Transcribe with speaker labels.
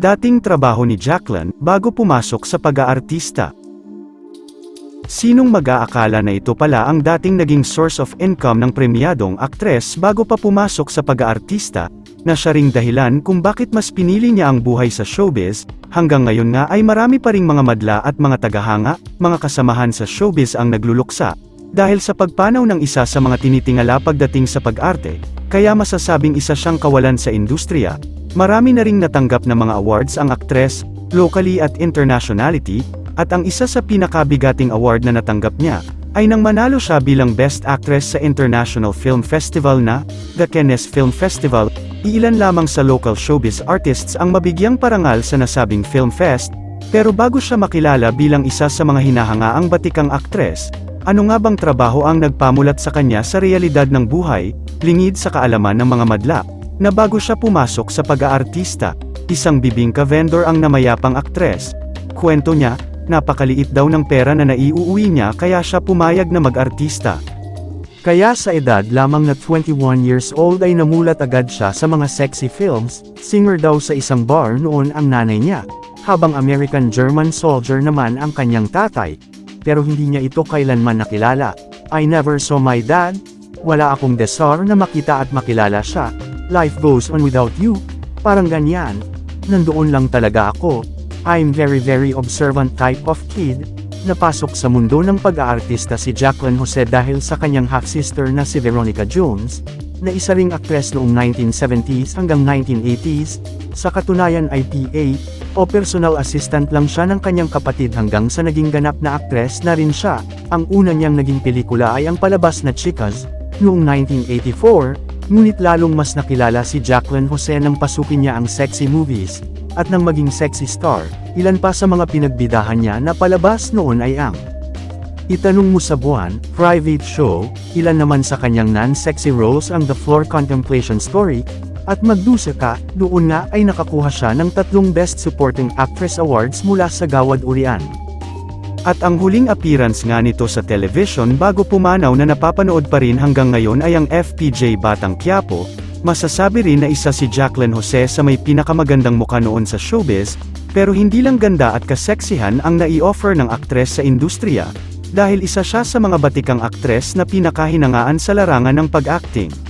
Speaker 1: dating trabaho ni Jacqueline bago pumasok sa pag-aartista. Sinong mag-aakala na ito pala ang dating naging source of income ng premyadong aktres bago pa pumasok sa pag-aartista, na siya ring dahilan kung bakit mas pinili niya ang buhay sa showbiz, hanggang ngayon nga ay marami pa ring mga madla at mga tagahanga, mga kasamahan sa showbiz ang nagluluksa, dahil sa pagpanaw ng isa sa mga tinitingala pagdating sa pag-arte, kaya masasabing isa siyang kawalan sa industriya, marami na ring natanggap na mga awards ang aktres, locally at internationality, at ang isa sa pinakabigating award na natanggap niya, ay nang manalo siya bilang Best Actress sa International Film Festival na, the Cannes Film Festival, iilan lamang sa local showbiz artists ang mabigyang parangal sa nasabing film fest, pero bago siya makilala bilang isa sa mga hinahangaang batikang aktres, ano nga bang trabaho ang nagpamulat sa kanya sa realidad ng buhay, lingid sa kaalaman ng mga madla, na bago siya pumasok sa pag-aartista, isang bibingka vendor ang namayapang aktres. Kwento niya, napakaliit daw ng pera na naiuuwi niya kaya siya pumayag na mag-artista. Kaya sa edad lamang na 21 years old ay namulat agad siya sa mga sexy films, singer daw sa isang bar noon ang nanay niya, habang American-German soldier naman ang kanyang tatay. Pero hindi niya ito kailanman nakilala. I never saw my dad, wala akong desar na makita at makilala siya. Life goes on without you, parang ganyan. Nandoon lang talaga ako. I'm very very observant type of kid, Napasok sa mundo ng pag-aartista si Jacqueline Jose dahil sa kanyang half-sister na si Veronica Jones, na isa ring aktres noong 1970s hanggang 1980s, sa katunayan ay PA, o personal assistant lang siya ng kanyang kapatid hanggang sa naging ganap na aktres na rin siya. Ang una niyang naging pelikula ay ang palabas na Chicas, noong 1984, ngunit lalong mas nakilala si Jacqueline Jose nang pasukin niya ang sexy movies, at nang maging sexy star, ilan pa sa mga pinagbidahan niya na palabas noon ay ang Itanong mo sa buwan, private show, ilan naman sa kanyang non-sexy roles ang The Floor Contemplation Story, at magdusa ka, doon nga ay nakakuha siya ng tatlong Best Supporting Actress Awards mula sa Gawad Urian. At ang huling appearance nga nito sa television bago pumanaw na napapanood pa rin hanggang ngayon ay ang FPJ Batang Quiapo, masasabi rin na isa si Jacqueline Jose sa may pinakamagandang mukha noon sa showbiz, pero hindi lang ganda at kaseksihan ang nai-offer ng aktres sa industriya, dahil isa siya sa mga batikang aktres na pinakahinangaan sa larangan ng pag-acting.